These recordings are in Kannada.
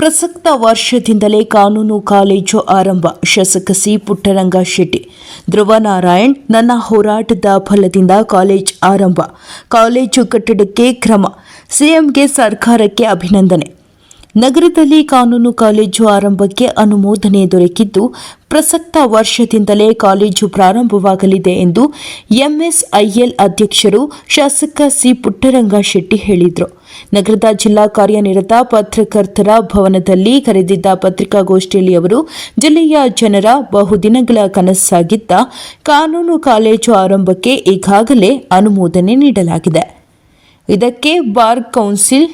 ಪ್ರಸಕ್ತ ವರ್ಷದಿಂದಲೇ ಕಾನೂನು ಕಾಲೇಜು ಆರಂಭ. ಶಾಸಕ ಸಿ. ಪುಟ್ಟರಂಗ ಶೆಟ್ಟಿ ಧ್ರುವ ನಾರಾಯಣ್ ನನ್ನ ಹೋರಾಟದ ಫಲದಿಂದ ಕಾಲೇಜ್ ಆರಂಭ. ಕಾಲೇಜು ಕಟ್ಟಡಕ್ಕೆ ಕ್ರಮ. ಸಿಎಂಗೆ ಸರ್ಕಾರಕ್ಕೆ ಅಭಿನಂದನೆ. ನಗರದಲ್ಲಿ ಕಾನೂನು ಕಾಲೇಜು ಆರಂಭಕ್ಕೆ ಅನುಮೋದನೆ ದೊರಕಿದ್ದು, ಪ್ರಸಕ್ತ ವರ್ಷದಿಂದಲೇ ಕಾಲೇಜು ಪ್ರಾರಂಭವಾಗಲಿದೆ ಎಂದು ಎಂಎಸ್ಐಎಲ್ ಅಧ್ಯಕ್ಷರು ಶಾಸಕ ಸಿ ಪುಟ್ಟರಂಗ ಶೆಟ್ಟಿ ಹೇಳಿದರು. ನಗರದ ಜಿಲ್ಲಾ ಕಾರ್ಯನಿರತ ಪತ್ರಕರ್ತರ ಭವನದಲ್ಲಿ ಕರೆದಿದ್ದ ಪತ್ರಿಕಾಗೋಷ್ಠಿಯಲ್ಲಿ ಅವರು, ಜಿಲ್ಲೆಯ ಜನರ ಬಹುದಿನಗಳ ಕನಸಾಗಿದ್ದ ಕಾನೂನು ಕಾಲೇಜು ಆರಂಭಕ್ಕೆ ಈಗಾಗಲೇ ಅನುಮೋದನೆ ನೀಡಲಾಗಿದೆ. ಇದಕ್ಕೆ ಬಾರ್ ಕೌನ್ಸಿಲ್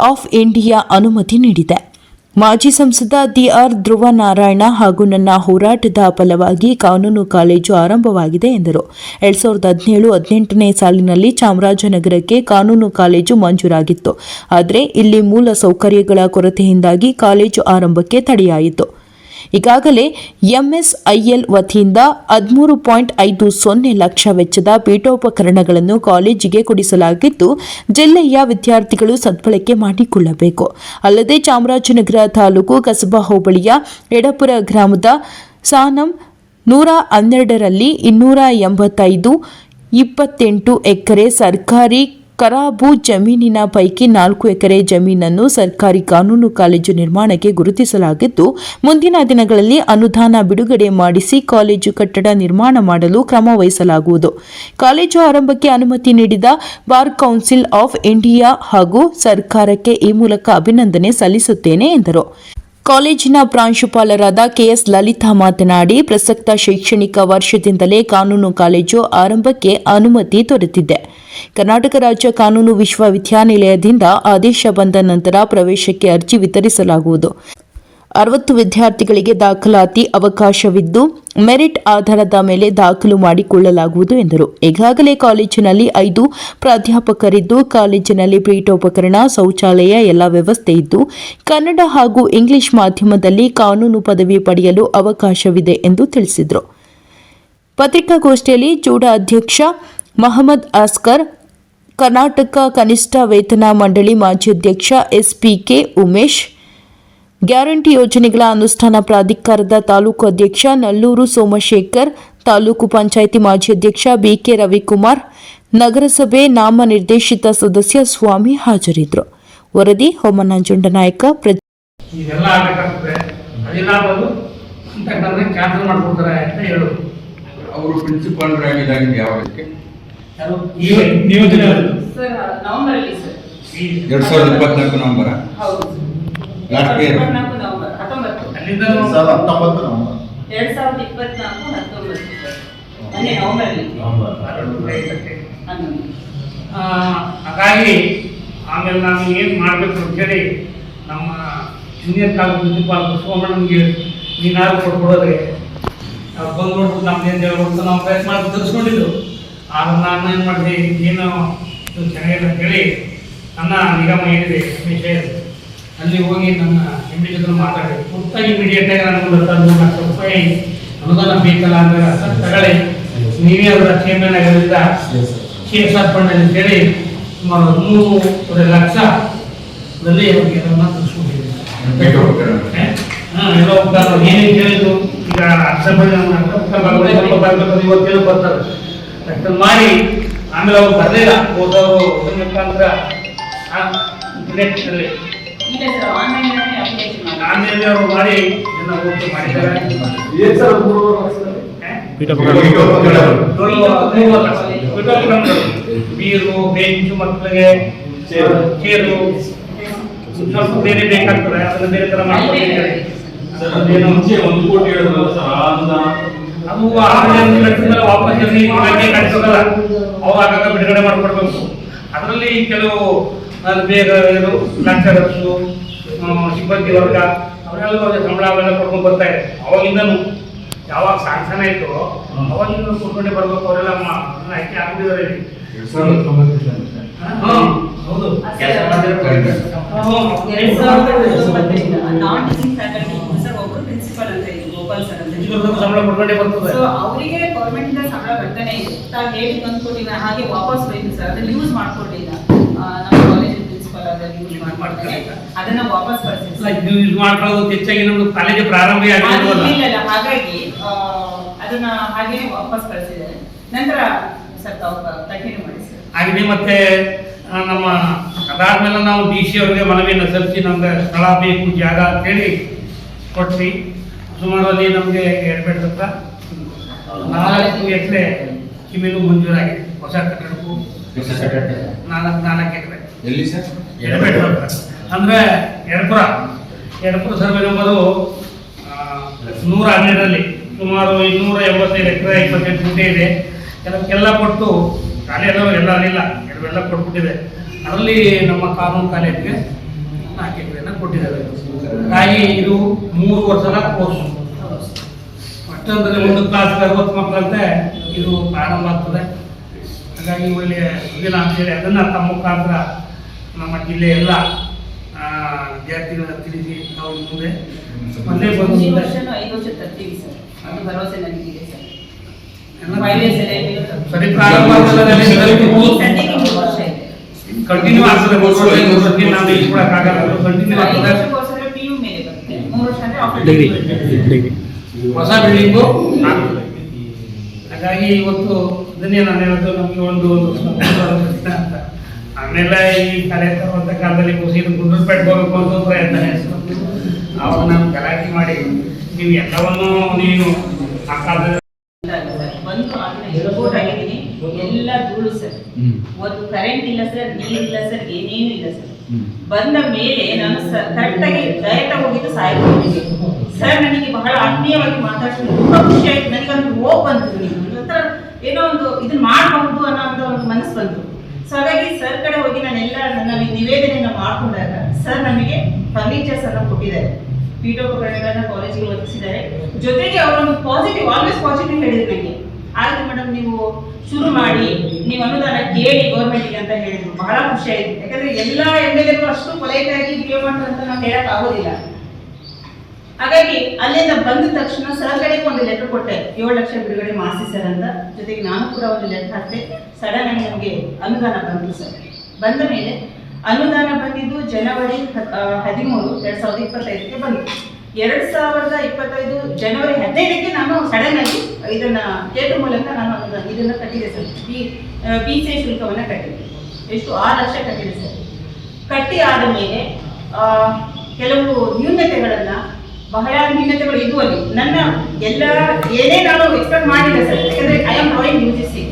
ಆಫ್ ಇಂಡಿಯಾ ಅನುಮತಿ ನೀಡಿದೆ. ಮಾಜಿ ಸಂಸದ ದಿಆರ್ ಧ್ರುವ ನಾರಾಯಣ ಹಾಗೂ ನನ್ನ ಹೋರಾಟದ ಫಲವಾಗಿ ಕಾನೂನು ಕಾಲೇಜು ಆರಂಭವಾಗಿದೆ ಎಂದರು. ಎರಡ್ ಸಾವಿರದ ಹದಿನೇಳು, ಹದಿನೆಂಟನೇ ಸಾಲಿನಲ್ಲಿ ಚಾಮರಾಜನಗರಕ್ಕೆ ಕಾನೂನು ಕಾಲೇಜು ಮಂಜೂರಾಗಿತ್ತು. ಆದರೆ ಇಲ್ಲಿ ಮೂಲ ಸೌಕರ್ಯಗಳ ಕೊರತೆಯಿಂದಾಗಿ ಕಾಲೇಜು ಆರಂಭಕ್ಕೆ ತಡೆಯಾಯಿತು. ಈಗಾಗಲೇ ಎಂಎಸ್ಐಎಲ್ ವತಿಯಿಂದ ಹದಿಮೂರು ಪಾಯಿಂಟ್ ಐದು ಸೊನ್ನೆ ಲಕ್ಷ ವೆಚ್ಚದ ಪೀಠೋಪಕರಣಗಳನ್ನು ಕಾಲೇಜಿಗೆ ಕೊಡಿಸಲಾಗಿದ್ದು, ಜಿಲ್ಲೆಯ ವಿದ್ಯಾರ್ಥಿಗಳು ಸದ್ಬಳಕೆ ಮಾಡಿಕೊಳ್ಳಬೇಕು. ಅಲ್ಲದೆ ಚಾಮರಾಜನಗರ ತಾಲೂಕು ಕಸಬಾ ಹೋಬಳಿಯ ಎಡಪುರ ಗ್ರಾಮದ ಸಾನಂ ನೂರ ಹನ್ನೆರಡರಲ್ಲಿ ಇನ್ನೂರ ಎಂಬತ್ತೈದು, ಇಪ್ಪತ್ತೆಂಟು ಎಕರೆ ಸರ್ಕಾರಿ ಕರಾಬು ಜಮೀನಿನ ಪೈಕಿ ನಾಲ್ಕು ಎಕರೆ ಜಮೀನನ್ನು ಸರ್ಕಾರಿ ಕಾನೂನು ಕಾಲೇಜು ನಿರ್ಮಾಣಕ್ಕೆ ಗುರುತಿಸಲಾಗಿದ್ದು, ಮುಂದಿನ ದಿನಗಳಲ್ಲಿ ಅನುದಾನ ಬಿಡುಗಡೆ ಮಾಡಿಸಿ ಕಾಲೇಜು ಕಟ್ಟಡ ನಿರ್ಮಾಣ ಮಾಡಲು ಕ್ರಮ ವಹಿಸಲಾಗುವುದು. ಕಾಲೇಜು ಆರಂಭಕ್ಕೆ ಅನುಮತಿ ನೀಡಿದ ಬಾರ್ ಕೌನ್ಸಿಲ್ ಆಫ್ ಇಂಡಿಯಾ ಹಾಗೂ ಸರ್ಕಾರಕ್ಕೆ ಈ ಮೂಲಕ ಅಭಿನಂದನೆ ಸಲ್ಲಿಸುತ್ತೇನೆ ಎಂದರು. ಕಾಲೇಜಿನ ಪ್ರಾಂಶುಪಾಲರಾದ ಕೆಎಸ್ ಲಲಿತಾ ಮಾತನಾಡಿ, ಪ್ರಸಕ್ತ ಶೈಕ್ಷಣಿಕ ವರ್ಷದಿಂದಲೇ ಕಾನೂನು ಕಾಲೇಜು ಆರಂಭಕ್ಕೆ ಅನುಮತಿ ದೊರೆತಿದೆ. ಕರ್ನಾಟಕ ರಾಜ್ಯ ಕಾನೂನು ವಿಶ್ವವಿದ್ಯಾನಿಲಯದಿಂದ ಆದೇಶ ಬಂದ ನಂತರ ಪ್ರವೇಶಕ್ಕೆ ಅರ್ಜಿ ವಿತರಿಸಲಾಗುವುದು. ಅರವತ್ತು ವಿದ್ಯಾರ್ಥಿಗಳಿಗೆ ದಾಖಲಾತಿ ಅವಕಾಶವಿದ್ದು, ಮೆರಿಟ್ ಆಧಾರದ ಮೇಲೆ ದಾಖಲು ಮಾಡಿಕೊಳ್ಳಲಾಗುವುದು ಎಂದರು. ಈಗಾಗಲೇ ಕಾಲೇಜಿನಲ್ಲಿ ಐದು ಪ್ರಾಧ್ಯಾಪಕರಿದ್ದು, ಕಾಲೇಜಿನಲ್ಲಿ ಪೀಠೋಪಕರಣ, ಶೌಚಾಲಯ, ಎಲ್ಲ ವ್ಯವಸ್ಥೆ ಇದ್ದು, ಕನ್ನಡ ಹಾಗೂ ಇಂಗ್ಲಿಷ್ ಮಾಧ್ಯಮದಲ್ಲಿ ಕಾನೂನು ಪದವಿ ಪಡೆಯಲು ಅವಕಾಶವಿದೆ ಎಂದು ತಿಳಿಸಿದರು. ಪತ್ರಿಕಾಗೋಷ್ಠಿಯಲ್ಲಿ ಜೂಡ ಅಧ್ಯಕ್ಷ ಮಹಮ್ಮದ್ ಆಸ್ಕರ್, ಕರ್ನಾಟಕ ಕನಿಷ್ಠ ವೇತನ ಮಂಡಳಿ ಮಾಜಿ ಅಧ್ಯಕ್ಷ ಎಸ್ಪಿಕೆ ಉಮೇಶ್ ಗ್ಯಾರಂಟಿ ಯೋಜನೆಗಳ ಅನುಷ್ಠಾನ ಪ್ರಾಧಿಕಾರದ ತಾಲೂಕು ಅಧ್ಯಕ್ಷ ನಲ್ಲೂರು ಸೋಮಶೇಖರ್ ತಾಲೂಕು ಪಂಚಾಯಿತಿ ಮಾಜಿ ಅಧ್ಯಕ್ಷ ಬಿಕೆ ರವಿಕುಮಾರ್ ನಗರಸಭೆ ನಾಮನಿರ್ದೇಶಿತ ಸದಸ್ಯ ಸ್ವಾಮಿ ಹಾಜರಿದ್ದರು. ವರದಿ ಹೋಮನಂಜುಂಡ ನಾಯಕ ಪ್ರ ಇದೆಲ್ಲ ಆಗ್ಬೇಕಾಗ್ತದೆ ಅದೇನಾಗೋದು ಅಂತಕ್ಕಂಥ ಕ್ಯಾನ್ಸಲ್ ಮಾಡ್ಕೊಡ್ತಾರೆ ಅಂತ ಹೇಳು ಅವರು ಪ್ರಿನ್ಸಿಪಾಲ್ ಆಗಿದ್ದಾಗಿದ್ದು ಯಾವಾಗಕ್ಕೆ ಈಗ ನಿಯೋಜನೆ ಸರ್ ನವೆಂಬರ್ ಅಲ್ಲಿ ಸರ್ ಎರಡ್ ಸಾವಿರದ ಇಪ್ಪತ್ನಾಲ್ಕು ನವೆಂಬರ್. ಹೌದು ಹತ್ತೊಂಬತ್ತು ನವೆಂಬರ್. ಎರಡ್ ಸಾವಿರದ ಇಪ್ಪತ್ನಾಲ್ಕು ಹತ್ತೊಂಬತ್ತು. ಮೊನ್ನೆ ನವೆಂಬರ್. ಹಾಗಾಗಿ ಆಮೇಲೆ ನಾನು ಏನು ಮಾಡಬೇಕು ಅಂತೇಳಿ ನಮ್ಮ ಜೂನಿಯರ್ ಕಾಲೇಜ್ ಪ್ರಿನ್ಸಿಪಾಲ್ ಸೋಮಣ್ಣನಿಗೆ ನೀನಾರು ಕೊಟ್ಬಿಡೋದ್ರೆ ಅವ್ರು ಬಂದು ನೋಡ್ಬಿಟ್ಟು ನಮ್ದು ಏನು ಹೇಳ್ಬಿಟ್ಟು ನಾವು ಪ್ರಯತ್ನ ಮಾಡಿ ತರಿಸ್ಕೊಂಡಿದ್ದು ಆದ್ರೆ ನಾನು ಏನು ಮಾಡಿದೆ ಏನು ಚೆನ್ನಾಗಿಲ್ಲ ಅಂತೇಳಿ ನನ್ನ ನಿಗಮ ಏನಿದೆ ವಿಷಯ ಅಲ್ಲಿ ಹೋಗಿ ನನ್ನ ಎಂ ಡಿ ಜೊತೆ ಮಾತಾಡಿ ಇಮಿಡಿಯೇಟ್ ಆಗಿ ನನಗೆ ಒಂದು ಮೂರು ಲಕ್ಷ ರೂಪಾಯಿ ಅನುದಾನ ಬೇಕಲ್ಲ ಅಂದ್ರೆ ಸರ್ ತಗೊಳ್ಳಿ ನೀವೇ ಅವರ ಚೇರ್ಮನ್ ಆಗಿರೋದ್ರಿಂದ ಕೆ ಎಸ್ ಆರ್ ಫಂಡ್ ಅಂತೇಳಿ ಸುಮಾರು ಹದಿಮೂರುವರೆ ಲಕ್ಷದಲ್ಲಿ ಅವ್ರಿಗೆ ಅದನ್ನು ಎಲ್ಲ ಏನೇನು ಕೇಳಿದ್ರು? ಈಗ ಅರ್ಧ ಬಳಿ ಇವತ್ತೇನು ಬರ್ತಾರೆ ಅಷ್ಟನ್ನು ಮಾಡಿ ಆಮೇಲೆ ಅವ್ರು ಬರಲಿಲ್ಲ. ಹೋದವರು ಏನಪ್ಪ ಅಂದ್ರೆ ಸರ್ ಆನ್ಲೈನ್ ಮಾಡಿ. ಎಲ್ಲ ಓಕೆ ಮಾಡಿದ್ದಾರೆ. ಏನ್ ಸರ್? ಬೀರು ಬೆಂಚು ಮಕ್ಕಳಿಗೆ ಚೇರು. ಸ್ವಲ್ಪ ಬೇರೆ ಬೇಕಾಗ್ತದೆ ಅದನ್ನ ಬೇರೆ ತರ ಮಾಡ್ಕೊಂಡಿದ್ದಾರೆ ಸರ್, ಅದೇನು ಒಂದು ಕೋಟಿ ಹೇಳಿದ್ರಲ್ಲ ಸರ್ ಆ ಅನುದಾನ? ಅದು ಆನ್ಲೈನ್ ಕಟ್ಟಿದ್ರೆ ವಾಪಸ್ ಕಟ್ಸೋದಲ್ಲ ಅವಾಗ ಆಗಾಗ ಬಿಡುಗಡೆ ಮಾಡ್ಕೊಡ್ಬೇಕು. ಅದರಲ್ಲಿ ಕೆಲವು ಅದು ಬೇಗ ಇದು ಲೆಕ್ಚರರ್ಸು ಸಿಬ್ಬಂದಿ ವರ್ಗ ಅವರೆಲ್ಲ ಅವ್ರಿಗೆ ಸಂಬಳ ಅವೆಲ್ಲ ಕೊಡ್ಕೊಂಡು ಬರ್ತಾ ಇದೆ ಅವಾಗಿಂದನು ಯಾವಾಗ ಸಾಂಕ್ಷನ್ ಆಯ್ತು ಅವಾಗಿಂದ ಕೊಟ್ಕೊಂಡೆ ಬರ್ಬೇಕು ಅವರೆಲ್ಲ ಆಯ್ಕೆ ಆಗ್ಬಿಟ್ಟಿದ್ದಾರೆ ಹೌದು ಎರಡ್ ಸಾವಿರದ ಹೌದು ಎರಡ್ ಸಾವಿರದ ಹತ್ತೊಂಬತ್ತರಿಂದ ನಾನ್ ಟೀಚಿಂಗ್ ಫ್ಯಾಕಲ್ಟಿ ಸರ್ ಒಬ್ರು ಪ್ರಿನ್ಸಿಪಲ್ ಅಂತ ಇದ್ರು ಅಂತ ಸಂಬಳ ಕೊಟ್ಕೊಂಡೇ ಬರ್ತದೆ. ಸೊ ಅವರಿಗೆ ಗೌರ್ಮೆಂಟ್ ಇಂದ ಸಂಬಳ ಬರ್ತಾನೆ ತಾವು ಹೇಳಿ ತಂದ್ಕೊಟ್ಟಿನ ಹಾಗೆ ವಾಪಸ್ ಬೈದ್ರು ಸರ್. ಅದನ್ನ ಯೂಸ್ ಮಾಡ್ಕೊಂಡಿಲ್ಲ ನಮ್ಮ ಕಾಲೇಜಿನ ಪ್ರಿನ್ಸಿಪಲ್ ಅದನ್ನ ಯೂಸ್ ಮಾಡ್ತಾರೆ ಅದನ್ನ ವಾಪಸ್ ಇದು ಇದು ಮಾಡ್ಕೊಳ್ಳೋದು ಹೆಚ್ಚಾಗಿ ನಮ್ದು ಕಾಲೇಜ್ ಪ್ರಾರಂಭ ಅದು ಆಗಿಲ್ವಲ್ಲ ಇಲ್ಲ ಹಾಗಾಗಿ ಅದನ್ನ ಹಾಗೆ ವಾಪಸ್ ಕಳಿಸಿದ್ದಾರೆ ನಂತರ ಸರ್ ತಾವು ಕಂಟಿನ್ಯೂ ಮಾಡಿ ಸರ್. ಆಗಿದೆ ಮತ್ತೆ ನಮ್ಮ ಅದಾದ್ಮೇಲೆ ನಾವು ಡಿ ಸಿ ಅವರಿಗೆ ಮನವಿಯನ್ನು ಸಲ್ಲಿಸಿ ನಮ್ಗೆ ಸ್ಥಳ ಬೇಕು ಜಾಗ ಅಂತೇಳಿ ಕೊಟ್ವಿ. ಸುಮಾರು ಅಲ್ಲಿ ನಮಗೆ ಎಡಬೇಡ ಹತ್ರ ನಾಲ್ಕು ಎಕರೆ ಕಿಮಿಲು ಮಂಜೂರಾಗಿದೆ. ಹೊಸ ಕಟ್ಟಡಕ್ಕೂ ನಾಲ್ಕು ನಾಲ್ಕು ಎಕರೆ. ಎಲ್ಲಿ ಸರ್? ಎಡಬೇಡ ಹತ್ರ. ಅಂದ್ರೆ ಎಡಪುರ. ಎಡಪುರ ಸರ್ವೆ ನಂಬರು ನೂರ ಹನ್ನೆರಡರಲ್ಲಿ ಸುಮಾರು ಇನ್ನೂರ ಎಂಬತ್ತೈದು ಎಕರೆ ಇಪ್ಪತ್ತೆಂಟು ಗುಂಟೆ ಇದೆ. ಕೆಲವಕ್ಕೆಲ್ಲ ಕೊಟ್ಟು ಖಾಲಿ ಎಲ್ಲ ಎಲ್ಲ ಅಲ್ಲಿಲ್ಲ. ಕೆಲವೆಲ್ಲ ಕೊಟ್ಬಿಟ್ಟಿದೆ. ಅದರಲ್ಲಿ ನಮ್ಮ ಕಾನೂನು ಕಾಲೇಜ್ಗೆ ನಾಲ್ಕು ಎಕರೆನ ಕೊಟ್ಟಿದ್ದಾರೆ. ಹಾಗಾಗಿ ಇದು ಮೂರು ವರ್ಷದ ಕೋರ್ಸ್. ಅಷ್ಟೊಂದರಲ್ಲಿ ಒಂದು ಕ್ಲಾಸ್ ಅರವತ್ತು ಮಕ್ಕಳಂತೆ ಇದು ಪ್ರಾರಂಭ ಆಗ್ತದೆ. ಹಾಗಾಗಿ ಒಳ್ಳೆಯ ಸುದಿನ ಅಂತೇಳಿ ಅದನ್ನು ತಮ್ಮ ಮುಖಾಂತರ ನಮ್ಮ ಜಿಲ್ಲೆ ಎಲ್ಲ ಆ, ವಿದ್ಯಾರ್ಥಿಗಳ ತಿಳಿಸಿ ನಾವು ಇನ್ನು ಮುಂದೆ ಮೊನ್ನೆ ಬಂದು ಸರಿ. ಪ್ರಾರಂಭ ಕಂಟಿನ್ಯೂ ಆಗ್ತದೆ ನಾವು ಇಟ್ಕೊಳಕ್ಕಾಗಲ್ಲ ಕಂಟಿನ್ಯೂ ಆಗ್ತದೆ ಅಂದ್ರೆ after ಹೊಸ ಬಿಲ್ಡಿಂಗು ಹಾಗಾಗಿ ಇವತ್ತು ಇದನ್ನೇ ನಾನು ಹೇಳೋದು ನಮಗೆ ಒಂದು ಅಂತ ಆಮೇಲೆ ಈ ಕಲೆ ತರುವಂಥ ಕಾಲದಲ್ಲಿ ಮುಗಿದು ಗುಂಡ್ರಪೇಟೆ ಹೋಗಬೇಕು ಅಂತ ಪ್ರಯತ್ನ ಅವಾಗ ನಾನು ಗಲಾಟೆ ಮಾಡಿ ನೀವು ಎಲ್ಲವನ್ನೂ ನೀನು ಆ ಕಾಲದಲ್ಲಿ ಬಂದು ರಿಪೋರ್ಟ್ ಆಗಿದ್ದೀನಿ ಎಲ್ಲ ಧೂಳು ಸರ್ ಕರೆಂಟ್ ಇಲ್ಲ ಸರ್ ನೀರಿಲ್ಲ ಸರ್ ಏನೇನು ಇಲ್ಲ ಸರ್ ಬಂದ ಮೇಲೆ ನಾನು ಕರೆಕ್ಟಾಗಿ ಡೈರೆಕ್ಟ್ ಹೋಗಿದ್ದು ಸಾಯಿಗೆ ಸರ್ ನನಗೆ ಬಹಳ ಆತ್ಮೀಯವಾಗಿ ಮಾತಾಡ್ತೀನಿ ತುಂಬಾ ಖುಷಿ ಆಯ್ತು. ನನಗೊಂದು ಹೋಗ್ ಬಂತು. ಒಂಥರ ಏನೋ ಒಂದು ಇದನ್ನ ಮಾಡಬಹುದು ಅನ್ನೋ ಅಂತ ಒಂದು ಮನಸ್ಸು ಬಂತು. ಸೊ ಹಾಗಾಗಿ ಸರ್ ಕಡೆ ಹೋಗಿ ನಾನೆಲ್ಲ ನನ್ನ ನಿವೇದನೆಯನ್ನ ಮಾಡ್ಕೊಂಡಾಗ ಸರ್ ನಮಗೆ ಫರ್ನಿಚರ್ಸ್ ಅನ್ನ ಕೊಟ್ಟಿದ್ದಾರೆ. ಪೀಠೋಪಕರಣಗಳನ್ನ ಕಾಲೇಜಿಗೆ ಒದಗಿಸಿದ್ದಾರೆ. ಜೊತೆಗೆ ಅವರೊಂದು ಪಾಸಿಟಿವ್ ಆಲ್ವೇಸ್ ಪಾಸಿಟಿವ್ ಹೇಳಿದ್ರು ನನಗೆ ಆಯ್ತು ಮೇಡಮ್ ನೀವು ಶುರು ಮಾಡಿ, ನೀವು ಅನುದಾನ ಕೇಳಿ ಗೌರ್ಮೆಂಟ್ಗೆ ಅಂತ ಹೇಳಿದ್ರು. ಬಹಳ ಖುಷಿ ಆಯ್ತು. ಯಾಕಂದ್ರೆ ಎಲ್ಲಾ ಎಂ ಎಲ್ ಎಗಳು ಅಷ್ಟು ಕೊಲೆಯಾಗಿ ಬಿಹೇವ್ ಮಾಡ್ತಾರೆ ಅಂತ ನಾವು ಹೇಳಕ್ ಆಗೋದಿಲ್ಲ. ಹಾಗಾಗಿ ಅಲ್ಲಿಂದ ಬಂದ ತಕ್ಷಣ ಸರ್ಕಾರಕ್ಕೆ ಒಂದು ಲೆಟರ್ ಕೊಟ್ಟೆ. ಏಳು ಲಕ್ಷ ಬಿಡುಗಡೆ ಮಾಡಿಸಿ ಸರ್ ಅಂತ. ಜೊತೆಗೆ ನಾನು ಕೂಡ ಒಂದು ಲೆಟರ್ ಹಾಕಿದೆ. ಸಡನ್ ಆಗಿ ನಮಗೆ ಅನುದಾನ ಬಂತು ಸರ್ ಬಂದ ಮೇಲೆ ಅನುದಾನ ಬಂದಿದ್ದು ಜನವರಿ ಹದಿಮೂರು, ಎರಡ್ ಸಾವಿರದ ಇಪ್ಪತ್ತೈದಕ್ಕೆ ಬಂತು. ಎರಡ್ ಸಾವಿರದ ಇಪ್ಪತ್ತೈದು ಜನವರಿ ಹದಿನೈದಕ್ಕೆ ನಾನು ಸಡನ್ ಆಗಿ ಇದನ್ನ ಕೇಟು ಮೂಲಕ ನಾನು ಇದನ್ನ ಕಟ್ಟಿದೆ ಸರ್. ಬಿ ಬಿ ಸಿ ಶುಲ್ಕವನ್ನ ಕಟ್ಟಿದೆ. ಎಷ್ಟು, ಆರು ಲಕ್ಷ ಕಟ್ಟಿದೆ ಸರ್. ಕಟ್ಟಿ ಆದ ಮೇಲೆ ಕೆಲವು ನ್ಯೂನತೆಗಳನ್ನ, ಬಹಳ ನ್ಯೂನತೆಗಳು ಇದ್ವು ಅಲ್ಲಿ. ನನ್ನ ಎಲ್ಲ, ಏನೇ ನಾನು ಎಕ್ಸ್ಪೆಕ್ಟ್ ಮಾಡಿಲ್ಲ ಸರ್. ಯಾಕಂದ್ರೆ I am drawing you see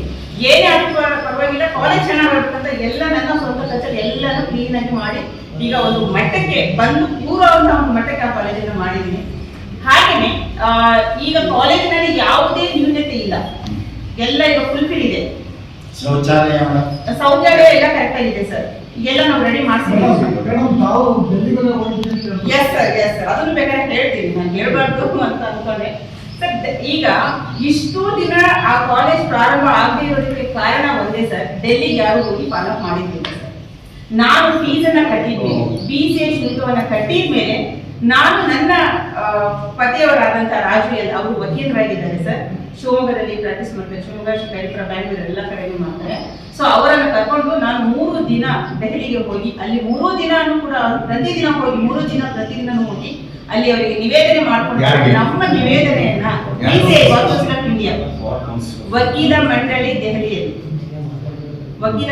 ಏನೇ ಆಗ್ತಾ ಪರವಾಗಿಲ್ಲ ಕಾಲೇಜ್ ಚೆನ್ನಾಗಿರ್ಬೇಕಂತ ಎಲ್ಲ ನನ್ನ ಸ್ವಂತ ಖರ್ಚಲ್ಲಿ ಎಲ್ಲನೂ ಕ್ಲೀನಾಗಿ ಮಾಡಿ ಈಗ ಒಂದು ಮಟ್ಟಕ್ಕೆ ಬಂದು ಪೂರ್ವ ಒಂದು ಮಟ್ಟಕ್ಕೆ ಆ ಕಾಲೇಜನ್ನು ಮಾಡಿದ್ದೀನಿ. ಹಾಗೇನೆ ಆ, ಈಗ ಕಾಲೇಜಿನಲ್ಲಿ ಯಾವುದೇ ನ್ಯೂನತೆ ಇಲ್ಲ. ಎಲ್ಲ ಈಗ ಫುಲ್ಫಿಲ್ ಇದೆ. ಶೌಚಾಲಯ ಶೌಚಾಲಯ ಎಲ್ಲ ಕರೆಕ್ಟ್ ಆಗಿದೆ ಸರ್ ಎಲ್ಲ ನಾವು ರೆಡಿ ಮಾಡಿಸ್ತೀವಿ ಮೇಡಮ್ ತಾವು ಡೆಲ್ಲಿಗೆ ಹೋಗಿದ್ದೀರಿ sir. Yes sir yes sir ಅದನ್ನು ಬೇಕಾದ್ರೆ ಹೇಳ್ತೀನಿ. ನಾನು ಹೇಳ್ಬಾರ್ದು ಅಂತ ಅನ್ಕೊಂಡೆ. ಸರ್ ಈಗ ಇಷ್ಟು ದಿನ ಆ ಕಾಲೇಜ್ ಪ್ರಾರಂಭ ಆಗದೆ ಇರೋದಕ್ಕೆ ಕಾರಣ ಒಂದೇ ಸರ್ ಡೆಲ್ಲಿಗೆ ಯಾರು ಹೋಗಿ ಫಾಲೋ ಮಾಡಿದ್ದೀನಿ ಸರ್ ನಾನು ಫೀಸನ್ನ ಕಟ್ಟಿದ್ಮೇಲೆ ಬಿ ಸಿ ಎ ಶುಲ್ಕವನ್ನ ಕಟ್ಟಿದ ಮೇಲೆ ನಾನು ನನ್ನ ಪತಿಯವರಾದಂತಹ ಪತಿಯವರಾದಂಥ ರಾಜು ಎಲ್ಲ ಅವರು ವಕೀಲರಾಗಿದ್ದಾರೆ ಸರ್. ಶಿವಮೊಗ್ಗದಲ್ಲಿ ಪ್ರಾಕ್ಟೀಸ್ ಮಾಡ್ತಾರೆ. ಶಿವಮೊಗ್ಗ ಶಿಕಾರಿಪುರ ಬ್ಯಾಂಗ್ಳೂರ್ ಎಲ್ಲ ಕಡೆಗೂ ಮಾಡ್ತಾರೆ. ಸೊ ಅವರನ್ನು ಕರ್ಕೊಂಡು ನಾನು ಮೂರು ದಿನ ದೆಹಲಿಗೆ ಹೋಗಿ ಅಲ್ಲಿ ಮೂರು ದಿನಾನು ಕೂಡ ಪ್ರತಿದಿನ ಹೋಗಿ ಮೂರು ದಿನ ಪ್ರತಿದಿನ ಹೋಗಿ ಅಲ್ಲಿ ಅವರಿಗೆ ನಿವೇದನೆ ಮಾಡ್ಕೊಂಡು ನಮ್ಮ ನಿವೇದನೆಯನ್ನ ಇಂಡಿಯಾ ವಕೀಲ ಮಂಡಳಿ ದೆಹಲಿಯಲ್ಲಿ. ವಕೀಲ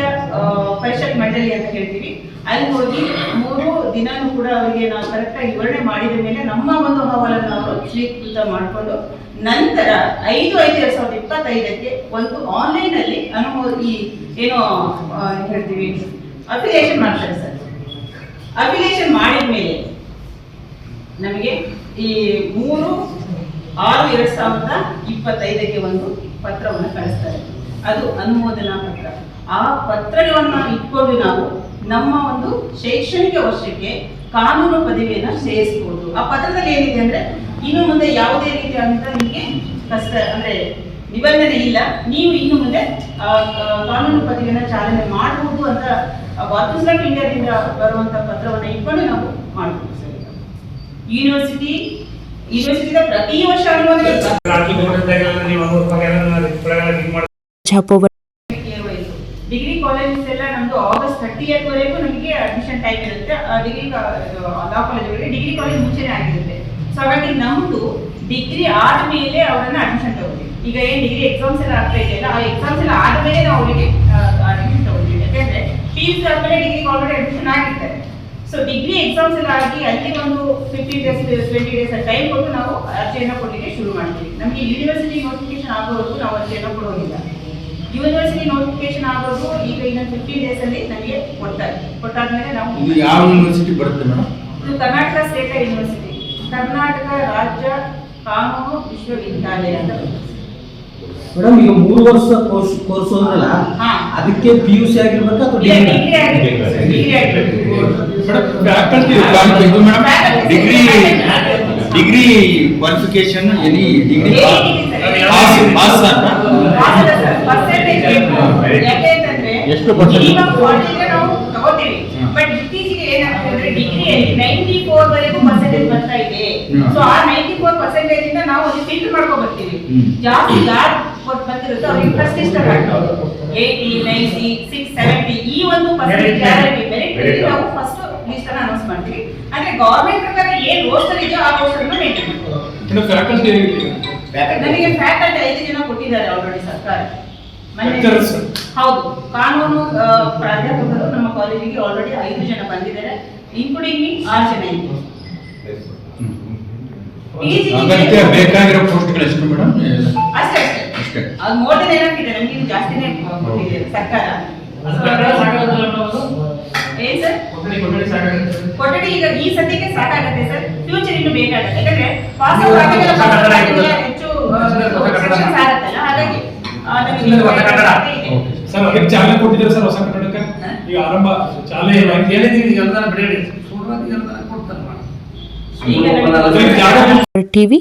ಪರಿಷತ್ ಮಂಡಳಿ ಅಂತ ಹೇಳ್ತೀವಿ. ಅಲ್ಲಿ ಹೋಗಿ ಮೂರು ದಿನಾನು ಕೂಡ ಅವರಿಗೆ ನಾವು ಕರೆಕ್ಟಾಗಿ ವಿವರಣೆ ಮಾಡಿದ ಮೇಲೆ ನಮ್ಮ ಒಂದು ಅಹವಾಲನ್ನು ಅವರು ಸ್ವೀಕೃತ ಮಾಡಿಕೊಂಡು ನಂತರ ಐದು ಐದು ಎರಡ್ ಸಾವಿರದ ಇಪ್ಪತ್ತೈದಕ್ಕೆ ಒಂದು ಆನ್ಲೈನ್ ಅಲ್ಲಿ ಈ ಏನು ಹೇಳ್ತೀವಿ ಅಪ್ಲಿಕೇಶನ್ ಮಾಡ್ತಾರೆ ಸರ್. ಅಪ್ಲಿಕೇಶನ್ ಮಾಡಿದ ಮೇಲೆ ನಮಗೆ ಈ ಮೂರು, ಆರು, ಎರಡ್ ಸಾವಿರದ ಇಪ್ಪತ್ತೈದಕ್ಕೆ ಒಂದು ಪತ್ರವನ್ನು ಕಳಿಸ್ತಾರೆ. ಅದು ಅನುಮೋದನಾ ಪತ್ರ. ಆ ಪತ್ರಗಳನ್ನು ಇಟ್ಕೊಂಡು ನಾವು ನಮ್ಮ ಒಂದು ಶೈಕ್ಷಣಿಕ ವರ್ಷಕ್ಕೆ ಕಾನೂನು ಪದವಿಯನ್ನು ಸೇರಿಸಬಹುದು ಆ ಪತ್ರದಲ್ಲಿ ಏನಿದೆ ಅಂದ್ರೆ ಇನ್ನು ಮುಂದೆ ಯಾವುದೇ ರೀತಿಯಾದಂತ ನಿಮಗೆ ಕಷ್ಟ ಅಂದ್ರೆ ನಿಬಂಧನೆ ಇಲ್ಲ. ನೀವು ಇನ್ನು ಮುಂದೆ ಕಾನೂನು ಪದವಿಯನ್ನು ಚಾಲನೆ ಮಾಡಬಹುದು ಅಂತ ಬಾತ್ರೂಮ್ಸ್ ಆಫ್ ಇಂಡಿಯಾದಿಂದ ಬರುವಂತ ಪತ್ರವನ್ನು ಇಟ್ಕೊಂಡು ನಾವು ಮಾಡಬಹುದು ಸರ್. ಯೂನಿವರ್ಸಿಟಿ ಯೂನಿವರ್ಸಿಟಿದ ಪ್ರತಿ ವರ್ಷ ಅನುಮೋದನೆ ರಾಜ್ಯ ಗೋರ್ಮೆಂಟ್ದಾಗೆಲ್ಲ ನೀವು ಅಮೂರ್ತ ಎಲ್ಲ ಇದು ಮಾಡಿ ಛಾಪವ ಡಿಗ್ರಿ ಕಾಲೇಜಸ್ ಎಲ್ಲ ನಮ್ದು ಆಗಸ್ಟ್ ಥರ್ಟಿಯತ್ ವರೆಗೂ ನಮಗೆ ಅಡ್ಮಿಷನ್ ಟೈಮ್ ಇರುತ್ತೆ. ಡಿಗ್ರಿ ಲಾ ಕಾಲೇಜ್ಗಳಿಗೆ ಡಿಗ್ರಿ ಕಾಲೇಜ್ ಮುಂಚೆನೇ ಆಗಿರುತ್ತೆ. ಸೊ ಹಾಗಾಗಿ ನಮ್ದು ಡಿಗ್ರಿ ಆದ್ಮೇಲೆ ಅವರನ್ನ ಅಡ್ಮಿಷನ್ ತಗೊಳ್ತೀವಿ. ಈಗ ಏನ್ ಡಿಗ್ರಿ ಎಕ್ಸಾಮ್ಸ್ ಎಲ್ಲ ಆಗ್ತಾ ಇದೆಯಲ್ಲ, ಆ ಎಕ್ಸಾಮ್ಸ್ ಎಲ್ಲ ಆದ್ಮೇಲೆ ನಾವು ಅವರಿಗೆ ಅಡ್ಮಿಷನ್ ತಗೊಳ್ತೀವಿ. ಯಾಕಂದ್ರೆ ಫೀಸ್ ಆದಮೇಲೆ ಡಿಗ್ರಿ ಆಲ್ರೆಡಿ ಅಡ್ಮಿಷನ್ ಆಗಿರ್ತಾರೆ ಸೊ ಡಿಗ್ರಿ ಎಕ್ಸಾಮ್ಸ್ ಎಲ್ಲ ಆಗಿ ಅಲ್ಲಿ ಒಂದು fifty days twenty days time ಕೊಟ್ಟು ನಾವು ಅರ್ಜಿಯನ್ನು ಕೊಡಲಿಕ್ಕೆ ಶುರು ಮಾಡ್ತೀವಿ. ನಮಗೆ ಯೂನಿವರ್ಸಿಟಿ ನೋಟಿಫಿಕೇಶನ್ ಆಗೋವರೆಗೂ ನಾವು ಅರ್ಜಿಯನ್ನು ಕೊಡೋದಿಲ್ಲ. ಯೂನಿವರ್ಸಿಟಿ ನೋಟಿಫಿಕೇಶನ್ ಆಗೋದು ಈಗ ಇನ್ನು ಫಿಫ್ಟೀನ್ ಡೇಸ್ ಅಲ್ಲಿ ನಮಗೆ ಕೊಡ್ತಾರೆ. ಕೊಟ್ಟಾದ್ಮೇಲೆ ನಾವು ಇದು ಯಾವ ಯೂನಿವರ್ಸಿಟಿ ಬರುತ್ತೆ ಮೇಡಮ್? ಇದು ಕರ್ನಾಟಕ ಸ್ಟೇಟ್ ಯೂನಿವರ್ಸಿಟಿ ಕರ್ನಾಟಕ ರಾಜ್ಯ ಕಾನೂನು ವಿಶ್ವವಿದ್ಯಾಲಯ ಅಂತ. ಮೇಡಮ್ ಈಗ ಮೂರು ವರ್ಷ ಕೋರ್ಸ್ ಕೋರ್ಸ್ ಅಂದ್ರಲ್ಲ ಹಾ. ಅದಕ್ಕೆ ಪಿ ಯು ಸಿ ಆಗಿರ್ಬೇಕಾ ಅಥವಾ degree degree qualification any degree pass pass ಅಂತ ಎಷ್ಟು percent? ಈಗ 40 ಗೆ ನಾವು ತಗೋತೀವಿ. ಬಟ್ ಇತ್ತೀಚೆಗೆ ಏನಾಗ್ತದೆ ಅಂದ್ರೆ ಡಿಗ್ರಿಯಲ್ಲಿ ನೈಂಟಿ ಫೋರ್ ವರೆಗೂ ಪರ್ಸೆಂಟೇಜ್ ಬರ್ತಾ ಇದೆ. ಸೊ ಆ ನೈಂಟಿ ಫೋರ್ ಪರ್ಸೆಂಟೇಜ್ ಇಂದ ನಾವು ಅಲ್ಲಿ ಫಿಲ್ಟರ್ ಮಾಡ್ಕೊ ಬರ್ತೀವಿ. ಜಾಸ್ತಿ ಯಾರು ಬಂದಿರುತ್ತೋ ಅವ್ರಿಗೆ first list eighty ninety six seventy ಈ ಒಂದು ಪರ್ಸೆಂಟೇಜ್ ಗ್ಯಾರಂಟಿ ಮೆರಿಟ್ ನಾವು ಫಸ್ಟ್ ಲಿಸ್ಟ್ ಅನ್ನ ಅನೌನ್ಸ್ ಮಾಡ್ತೀವಿ. ಅಂದ್ರೆ ಗೌರ್ಮೆಂಟ್ ಪ್ರಕಾರ ಏನ್ ರೋಸ್ಟರ್ ಇದೆಯೋ ಆ ರೋಸ್ಟರ್ ಮೇಂಟೈನ್ ನನಗೆ ಫ್ಯಾಕಲ್ಟಿ ಐದು ಜನ ಕೊಟ್ಟಿದ್ದಾರೆ ಆಲ್ರೆಡಿ ಸರ್ಕಾರ? ಹೌದು ಕಾನೂನು ಪ್ರಾಧ್ಯಾಪಕರು ನಮ್ಮ ಕಾಲೇಜಿಗೆ ಆಲ್ರೆಡಿ ಐದು ಜನ ಬಂದಿದ್ದಾರೆ ಇನ್ಕ್ಲೂಡಿಂಗ್ ಮೀ ಆರು ಜನ ಇತ್ತು ಅಗತ್ಯ ಬೇಕಾಗಿರೋ ಪೋಸ್ಟ್ಗಳು ಎಷ್ಟು ಮೇಡಮ್? ಅಷ್ಟೇ ಅಷ್ಟೇ. ಅದು ಮೋರ್ ದೆನ್ ಏನಾಗಿದೆ ನಮಗೆ ಇದು ಜಾಸ್ತಿನೇ ಕೊಟ್ಟಿದೆ ಸರ್ಕಾರ. ಏನ್ ಸರ್? ಕೊಠಡಿ ಈಗ ಈ ಸದ್ಯಕ್ಕೆ ಸಾಕಾಗತ್ತೆ ಸರ್. ಫ್ಯೂಚರ್ ಇನ್ನು ಬೇಕಾಗತ್ತೆ. ಯಾಕಂದ್ರೆ ಪಾಸ್ ಹೆಚ್ಚು ಸೆಕ್ಷನ್ಸ್ ಆಗತ್ತಲ್ಲ ಹಾಗಾಗಿ ಇಲ್ಲ, ಹೊಸ ಕಟ್ಟಡ. ಸರ್ ಅದಕ್ಕೆ ಚಾಲನೆ ಕೊಟ್ಟಿದ್ದೀರಾ ಸರ್ ಹೊಸ ಕಟ್ಟಡಕ್ಕೆ ಈಗ ಆರಂಭ ಚಾಲನೆ ನಾನು ಹೇಳಿದೀನಿ ಎಲ್ಲರೂ ಬಿಡಿ. ಸುಳ್ಳು ಎಲ್ಲರೂ ಕೊಡ್ತಾರೆ ಟಿವಿ